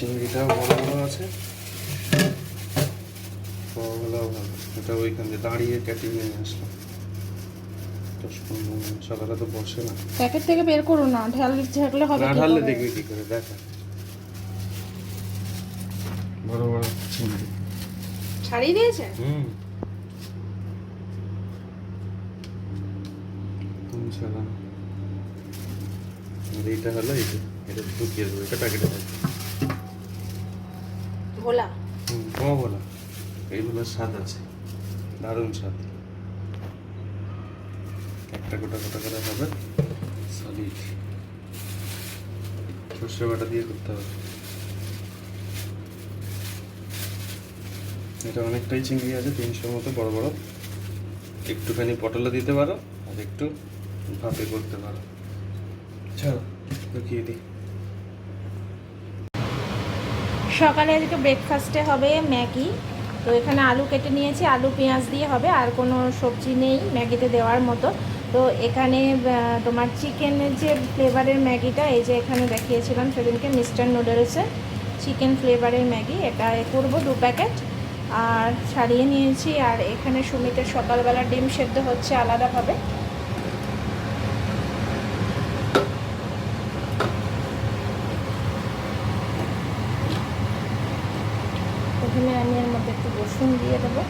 চিংড়িটাও বড় বড় আছে। বড়গুলোও ভালো। এটা ওইখান দিয়ে দাঁড়িয়ে কেটে নিয়ে আসলাম। সকালে তো বসে না। প্যাকেট থেকে বের করো না ঢাল ঝাঁকলে হবে না ঢাললে দেখবি কি করে দেখা। বড় বড় চিংড়ি। ছাড়িয়ে দিয়েছে? হুম। এইটা হলো এইটা এটা ঢুকিয়ে দেবো এটা প্যাকেটে থাকবে ভোলা? কমাবো না এইগুলোর স্বাদ আছে দারুণ স্বাদ। একটা গোটা গোটা করে হবে সলিড সর্ষে বাটা দিয়ে করতে হবে। এটা অনেকটাই চিংড়ি আছে তিনশোর মতো বড় বড়। একটুখানি পটলে দিতে পারো আর একটু ভাপে করতে পারো। চলো দেখিয়ে দিই সকালে আজকে ব্রেকফাস্টে হবে ম্যাগি। তো এখানে আলু কেটে নিয়েছি, আলু, পেঁয়াজ দিয়ে হবে, আর কোনো সবজি নেই ম্যাগিতে দেওয়ার মতো। তো এখানে তোমার চিকেনের যে ফ্লেভারের ম্যাগিটা, এই যে এখানে দেখিয়েছিলাম সেদিনকে মিস্টার নুডলসে চিকেন ফ্লেভারের ম্যাগি। এটা করব দু প্যাকেট আর ছাড়িয়ে নিয়েছি। আর এখানে সুমিতের সকালবেলা ডিম সেদ্ধ হচ্ছে আলাদাভাবে। প্রথমে আমি এর মধ্যে একটু রসুন দিয়ে দেবো।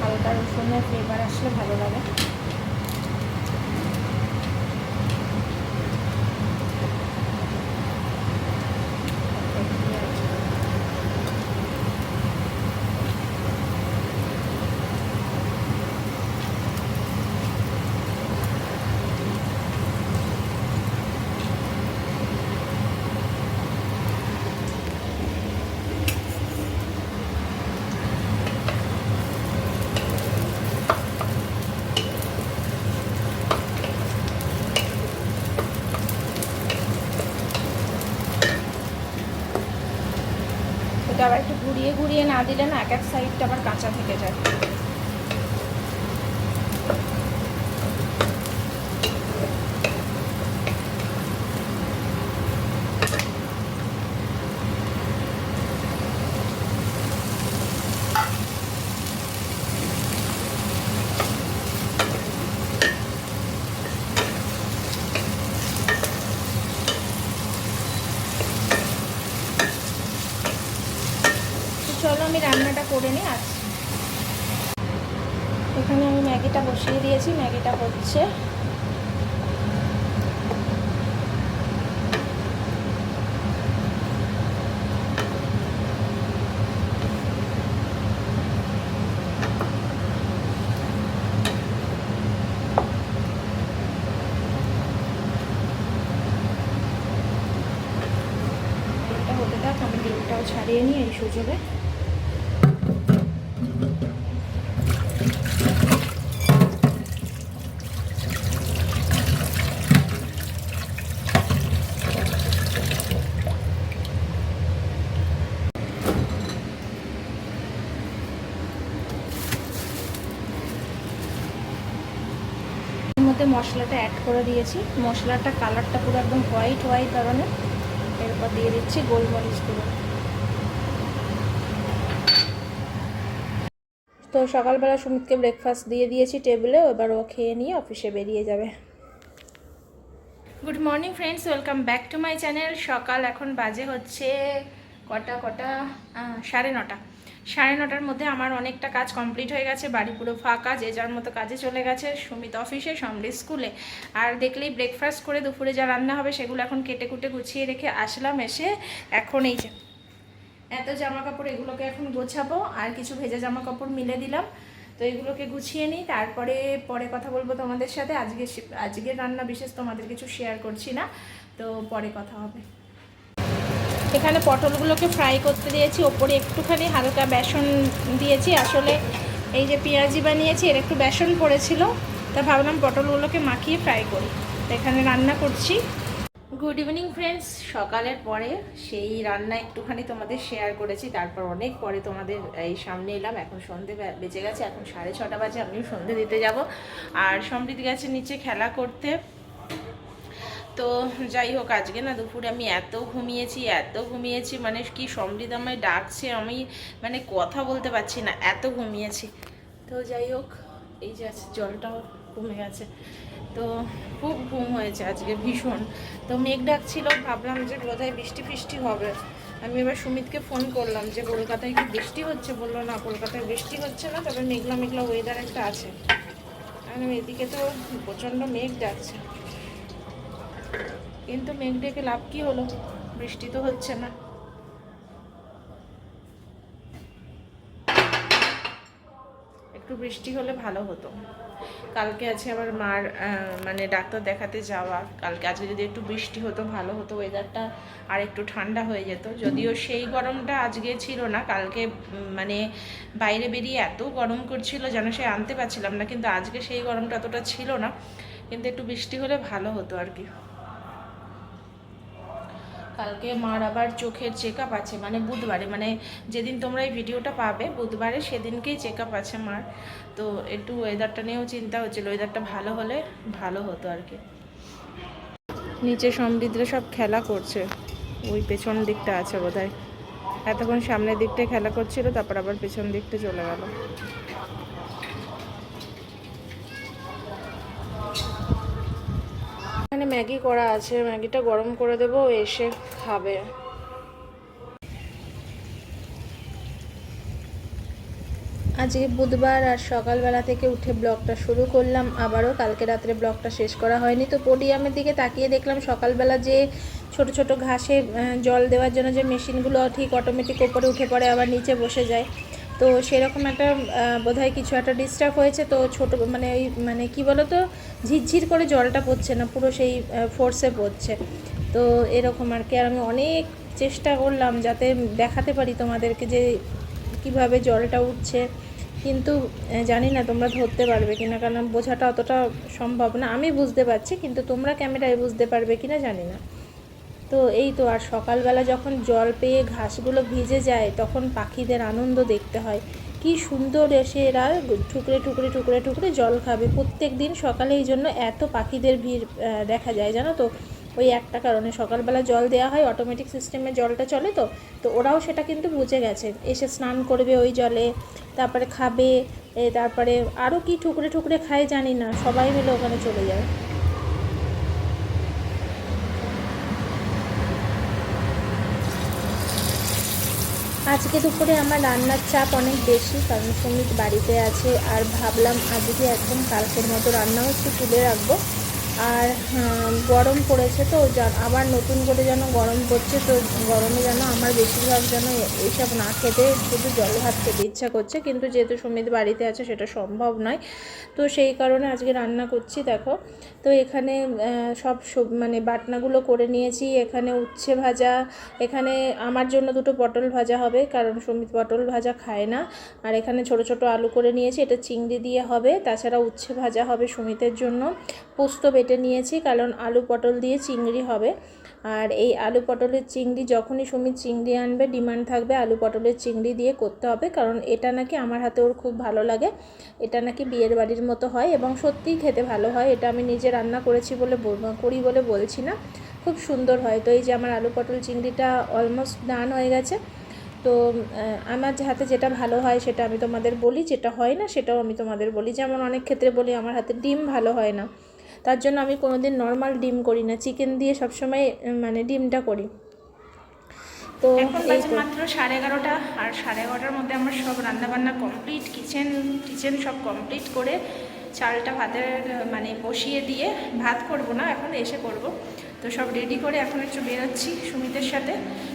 হালকা রসুনের ফ্লেভার আসলে ভালো লাগে এটা আবার একটু ঘুরিয়ে ঘুরিয়ে না দিলে না এক এক সাইডটা আবার কাঁচা থেকে যায় তো চলো আমি রান্নাটা করে নিয়ে আসছি এখানে আমি ম্যাগিটা বসিয়ে দিয়েছি ম্যাগিটা হচ্ছে ছাড়িয়ে নিই এই সুযোগে। মধ্যে মশলাটা অ্যাড করে দিয়েছি। মশলাটা কালারটা পুরো একদম হোয়াইট হোয়াইট ধরনের। এরপর দিয়ে দিচ্ছি গোলমরিচ গুঁড়ো। তো সকালবেলা সুমিতকে ব্রেকফাস্ট দিয়ে দিয়েছি টেবিলে এবার ও খেয়ে নিয়ে অফিসে বেরিয়ে যাবে। Good morning friends welcome back to my channel সকাল এখন বাজে হচ্ছে কটা কটা? সাড়ে নটা। সাড়ে নটার মধ্যে আমার অনেকটা কাজ কমপ্লিট হয়ে গেছে, বাড়ি পুরো ফাঁকা, যে যার মতো কাজে চলে গেছে, সুমিত অফিসে সমৃদ্ধ স্কুলে। আর দেখলেই ব্রেকফাস্ট করে দুপুরে যা রান্না হবে সেগুলো এখন কেটে কুটে গুছিয়ে রেখে আসলাম এসে এখন এই যে এত জামা কাপড় এগুলোকে এখন গোছাবো, আর কিছু ভেজা জামা কাপড় মিলে দিলাম। তো এগুলোকে গুছিয়ে নিই, তারপরে পরে কথা বলব তোমাদের সাথে। আজকে আজকের রান্না বিশেষ তোমাদের কিছু শেয়ার করছি না, তো পরে কথা হবে। এখানে পটলগুলোকে ফ্রাই করতে দিয়েছি, ওপরে একটুখানি হালকা বেসন দিয়েছি। আসলে এই যে পেঁয়াজি বানিয়েছি, এর একটু বেসন পড়েছিল, তা ভাবলাম পটলগুলোকে মাখিয়ে ফ্রাই করি। তো এখানে রান্না করছি। গুড ইভিনিং ফ্রেন্ডস সকালের পরে সেই রান্না একটুখানি তোমাদের শেয়ার করেছি, তারপর অনেক পরে তোমাদের এই সামনে এলাম। এখন সন্ধে বে- বেজে গেছে, এখন সাড়ে ছটা বাজে, আমিও সন্ধে দিতে যাব। আর সমৃদ্ধি গাছের নিচে খেলা করতে তো যাই হোক, আজকে না দুপুরে আমি এত ঘুমিয়েছি এত ঘুমিয়েছি মানে কি সমৃদ্ধ আমায় ডাকছে, আমি মানে কথা বলতে পারছি না, এত ঘুমিয়েছি। তো যাই হোক, এই যে আছে জলটাও কমে গেছে। তো খুব ঘুম হয়েছে আজকে, ভীষণ। তো মেঘ ডাকছিল, ভাবলাম যে বোধহয় বৃষ্টি ফিষ্টি হবে। আমি এবার সুমিতকে ফোন করলাম যে কলকাতায় কি বৃষ্টি হচ্ছে? বলল, না, কলকাতায় বৃষ্টি হচ্ছে না, তবে মেঘলা মেঘলা ওয়েদার একটা আছে। আর এদিকে তো প্রচণ্ড মেঘ ডাকছে। কিন্তু মেঘ ডেকে লাভ কি হলো? বৃষ্টি তো হচ্ছে না। একটু বৃষ্টি হলে ভালো হতো। কালকে আছে আবার মার মানে ডাক্তার দেখাতে যাওয়া। কালকে আজকে যদি একটু বৃষ্টি হতো, ভালো হতো। ওয়েদারটা আর একটু ঠান্ডা হয়ে যেত। যদিও সেই গরমটা আজকে ছিল না। কালকে মানে বাইরে বেরিয়ে এত গরম করছিল যেন সে আনতে পারছিলাম না। কিন্তু আজকে সেই গরমটা অতটা ছিল না। কিন্তু একটু বৃষ্টি হলে ভালো হতো আর কি। কালকে মার আবার চোখের চেক আপ আছে মানে বুধবারে মানে যেদিন তোমরা এই ভিডিওটা পাবে, বুধবারে সেদিনকেই চেক আপ আছে মার। তো একটু ওয়েদারটা নিয়েও চিন্তা হচ্ছিল ওয়েদারটা ভালো হলে ভালো হতো আর কি। নিচে সমৃদ্ধে সব খেলা করছে, ওই পেছন দিকটা আছে বোধ হয় এতক্ষণ সামনের দিকটায় খেলা করছিল, তারপর আবার পেছন দিকটা চলে গেল। এখানে ম্যাগি করা আছে। ম্যাগিটা গরম করে দেবো এসে খাবে। আজকে বুধবার আর সকালবেলা থেকে উঠে ব্লগটা শুরু করলাম। আবারও কালকে রাত্রে ব্লগটা শেষ করা হয়নি। তো পোডিয়ামের দিকে তাকিয়ে দেখলাম সকালবেলা যে ছোট ছোট ঘাসে জল দেওয়ার জন্য যে মেশিনগুলো ঠিক অটোমেটিক ওপরে উঠে পড়ে, আবার নিচে বসে যায়। তো সেরকম একটা বোধহয় কিছু একটা ডিস্টার্ব হয়েছে। তো ছোট মানে ওই মানে কী বলো তো ঝিরঝির করে জলটা পড়ছে না, পুরো সেই ফোর্সে পড়ছে। তো এরকম আর কি। আর আমি অনেক চেষ্টা করলাম যাতে দেখাতে পারি তোমাদেরকে যে কীভাবে জলটা উঠছে। কিন্তু জানি না তোমরা ধরতে পারবে কি না কারণ বোঝাটা অতটা সম্ভব না। আমি বুঝতে পারছি, কিন্তু তোমরা ক্যামেরায় বুঝতে পারবে কি না জানি না। তো এই তো, আর সকালবেলা যখন জল পেয়ে ঘাসগুলো ভিজে যায়, তখন পাখিদের আনন্দ দেখতে হয়। কি সুন্দর এসে এরা টুকরে টুকরে টুকরে টুকরে জল খাবে। প্রত্যেক দিন সকালে এই জন্য এত পাখিদের ভিড় দেখা যায়, জানো তো? ওই একটা কারণে সকালবেলা জল দেওয়া হয় অটোমেটিক সিস্টেমে জলটা চলে তো। তো ওরাও সেটা কিন্তু বুঝে গেছে। এসে স্নান করবে ওই জলে, তারপরে খাবে তারপরে আরও কি ঠুকরে ঠুকরে খায় জানি না, সবাই মিলে ওখানে চলে যায়। আজকে দুপুরে আমার রান্নার চাপ অনেক বেশি, কারণ সংগীত বাড়িতে আছে। আর ভাবলাম আজকে একদম কালকের মতো রান্নাও একটু তুলে রাখব। আর হ্যাঁ, গরম পড়েছে তো আবার নতুন করে যেন গরম পড়ছে তো গরমে যেন আমার বেশিরভাগ যেন এইসব না খেতে শুধু জল ভাত খেতে ইচ্ছা করছে কিন্তু যেহেতু সুমিত বাড়িতে আছে সেটা সম্ভব নয়। তো সেই কারণে আজকে রান্না করছি দেখো। তো এখানে সব সব- মানে বাটনাগুলো করে নিয়েছি এখানে উচ্ছে ভাজা এখানে আমার জন্য দুটো পটল ভাজা হবে কারণ সুমিত পটল ভাজা খায় না। আর এখানে ছোট ছোট আলু করে নিয়েছি এটা চিংড়ি দিয়ে হবে তাছাড়া উচ্ছে ভাজা হবে সুমিতের জন্য। পোস্ত বেটে নিয়েছি কারণ আলু পটল দিয়ে চিংড়ি হবে। আর এই আলু পটলের চিংড়ি, যখনই সুমিত চিংড়ি আনবে, ডিমান্ড থাকবে আলু পটলের চিংড়ি দিয়ে করতে হবে। কারণ এটা নাকি আমার হাতে ওর খুব ভালো লাগে। এটা নাকি বিয়ের বাড়ির মতো হয় এবং সত্যিই খেতে ভালো হয়। এটা আমি নিজে রান্না করেছি বলে করি বলে বলছি না। খুব সুন্দর হয়। তো এই যে আমার আলু পটল চিংড়িটা অলমোস্ট ডান হয়ে গেছে। তো আমার হাতে যেটা ভালো হয় সেটা আমি তোমাদের বলি, যেটা হয় না সেটাও আমি তোমাদের বলি। যেমন অনেক ক্ষেত্রে বলি, আমার হাতে ডিম ভালো হয় না। তার জন্য আমি কোনোদিন নর্মাল ডিম করি না। চিকেন দিয়ে সবসময় মানে ডিমটা করি। তো এখন বাজে মাত্র সাড়ে এগারোটা আর সাড়ে এগারোটার মধ্যে আমার সব রান্নাবান্না কমপ্লিট কিচেন কিচেন সব কমপ্লিট করে চালটা ভাতের মানে বসিয়ে দিয়ে ভাত করব না এখন এসে করব। তো সব রেডি করে এখন একটু বেরোচ্ছি সুমিতের সাথে।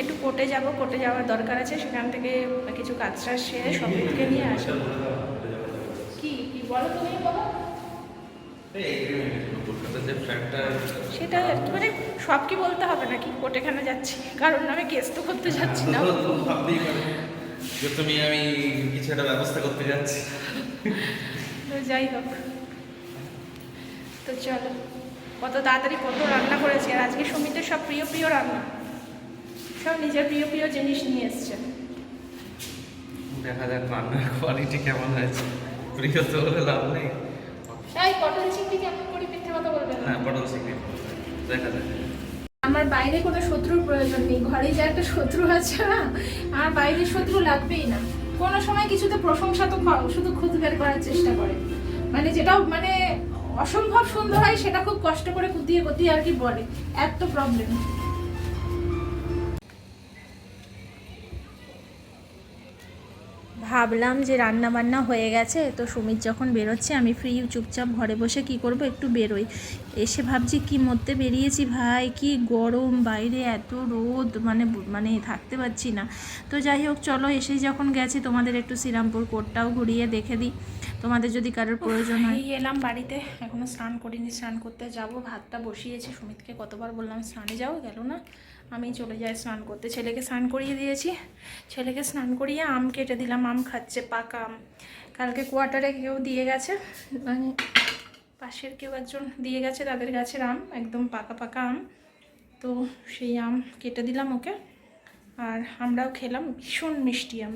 একটু কোর্টে যাব কোর্টে যাওয়ার দরকার আছে সেখান থেকে কিছু কাজটা সেরে সমিতকে নিয়ে আসব। কি কি বলো তুমি? বলো কলকাতার যে ফ্ল্যাটটা সেটা মানে সব কি বলতে হবে নাকি? কোর্টেখানে যাচ্ছি কারণ আমি কেস তো করতে যাচ্ছি না। যে তুমি আমি কিছু একটা ব্যবস্থা করতে যাচ্ছি। তো যাই হোক। তো চলো কত তাড়াতাড়ি কত রান্না করেছি আর আজকে সুমিতের সব প্রিয় প্রিয় রান্না। সব নিজের প্রিয় প্রিয় জিনিস নিয়ে এসছে। দেখা যাক রান্নার কোয়ালিটি কেমন হয়েছে। প্রিয় তো লাভ নেই। তাই পটল চিংড়ি কেমন করি মিথ্যে কথা বলবে? হ্যাঁ পটল চিংড়ি। দেখা যাক। আমার বাইরে কোনো শত্রুর প্রয়োজন নেই ঘরে যে একটা শত্রু আছে না আমার বাইরে শত্রু লাগবেই না। কোনো সময় কিছুতে প্রশংসা তো শুধু খুদ বের করার চেষ্টা করে। মানে যেটা মানে অসম্ভব সুন্দর হয় সেটা খুব কষ্ট করে কুতিয়ে কুতিয়ে আর কি বলে। এত প্রবলেম ভাবলাম যে রান্না বান্না হয়ে গেছে তো সুমিত যখন বেরোচ্ছে আমি ফ্রি চুপচাপ ঘরে বসে কি করব একটু বেরোই। এসে ভাবছি কি মধ্যে বেরিয়েছি ভাই? কি গরম বাইরে এত রোদ মানে মানে থাকতে পারছি না। তো যাই হোক চলো এসেই যখন গেছি তোমাদের একটু শ্রীরামপুর কোর্টটাও ঘুরিয়ে দেখে দিই। তোমাদের যদি কারোর প্রয়োজন হয়। এলাম বাড়িতে এখনও স্নান করিনি স্নান করতে যাব ভাতটা বসিয়েছি সুমিতকে কতবার বললাম স্নানে যাও গেল না? আমি চলে যাই স্নান করতে। ছেলেকে স্নান করিয়ে দিয়েছি। ছেলেকে স্নান করিয়ে আম কেটে দিলাম, আম খাচ্ছে, পাকা আম। কালকে কোয়ার্টারে কেউ দিয়ে গেছে মানে পাশের কেউ একজন দিয়ে গেছে তাদের গাছের আম, একদম পাকা পাকা আম। তো সেই আম কেটে দিলাম ওকে, আর আমরাও খেলাম, ভীষণ মিষ্টি আম।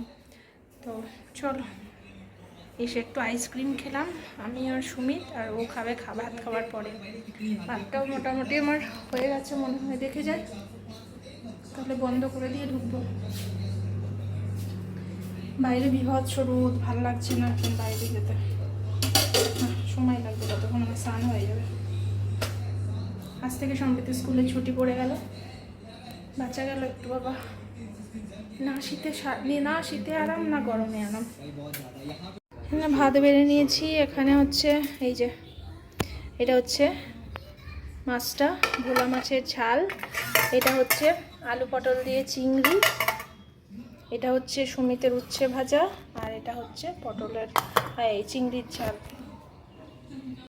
তো চলো, এসে একটু আইসক্রিম খেলাম, আমি আর সুমিত, আর ও খাবে ভাত খাওয়ার পরে। ভাতটাও মোটামুটি আমার হয়ে গেছে মনে হয়, দেখে যাই। তাহলে বন্ধ করে দিয়ে ঢুকবো। বাইরে বিভৎস রোদ, ভালো লাগছে না এখন বাইরে যেতে। সময় লাগবে ততক্ষণ আমার স্নান হয়ে যাবে। আজ থেকে সম্প্রতি স্কুলে ছুটি পড়ে গেল। বাচ্চা গেল একটু বাবা। না শীতে না শীতে আরাম, না গরমে আরাম। ভাত বেড়ে নিয়েছি। এখানে হচ্ছে, এই যে, এটা হচ্ছে মাছটা, ভোলা মাছের ঝাল। এটা হচ্ছে আলু পটল দিয়ে চিংড়ি। এটা হচ্ছে সুমিতের উচ্ছে ভাজা, আর এটা হচ্ছে পটলের এই চিংড়ির ঝাল।